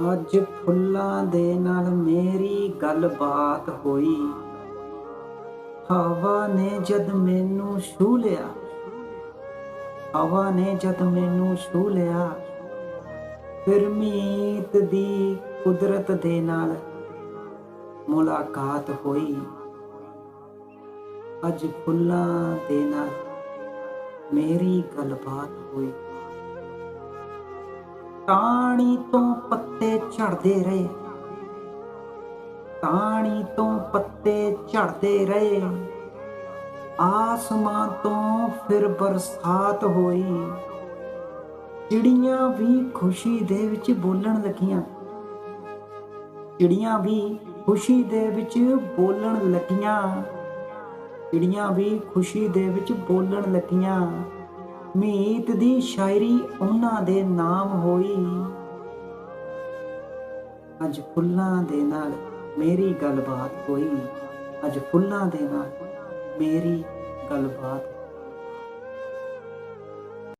ਅੱਜ ਫੁੱਲਾਂ ਦੇ ਨਾਲ ਮੇਰੀ ਗੱਲਬਾਤ ਹੋਈ। ਹਵਾ ਨੇ ਜਦ ਮੈਨੂੰ ਛੂ ਲਿਆ। ਹਵਾ ਨੇ ਜਦ ਮੈਨੂੰ ਛੂ ਲਿਆ। ਫਿਰ ਮੀਤ ਦੀ ਕੁਦਰਤ ਦੇ ਨਾਲ ਮੁਲਾਕਾਤ ਹੋਈ। ਅੱਜ ਫੁੱਲਾਂ ਦੇ ਨਾਲ ਮੇਰੀ ਗੱਲਬਾਤ ਹੋਈ। ਟਾਣੀ ਤੋਂ ਪੱਤੇ ਝੜਦੇ ਰਹੇ। ਟਾਣੀ ਤੋਂ ਪੱਤੇ ਝੜਦੇ ਰਹੇ। ਆਸਮਾਨ ਤੋਂ ਫਿਰ ਬਰਸਾਤ ਹੋਈ। ਚਿੜੀਆਂ ਵੀ ਖੁਸ਼ੀ ਦੇ ਵਿੱਚ ਬੋਲਣ ਲੱਗੀਆਂ। ਚਿੜੀਆਂ ਵੀ ਖੁਸ਼ੀ ਦੇ ਵਿੱਚ ਬੋਲਣ ਲੱਗੀਆਂ। ਚਿੜੀਆਂ ਵੀ ਖੁਸ਼ੀ ਦੇ ਵਿੱਚ ਬੋਲਣ ਲੱਗੀਆਂ। ਮੀਤ ਦੀ ਸ਼ਾਇਰੀ ਉਹਨਾਂ ਦੇ ਨਾਮ ਹੋਈ। ਅੱਜ ਫੁੱਲਾਂ ਦੇ ਨਾਲ ਮੇਰੀ ਗੱਲਬਾਤ ਹੋਈ। ਅੱਜ ਫੁੱਲਾਂ ਦੇ ਨਾਲ ਮੇਰੀ ਗੱਲਬਾਤ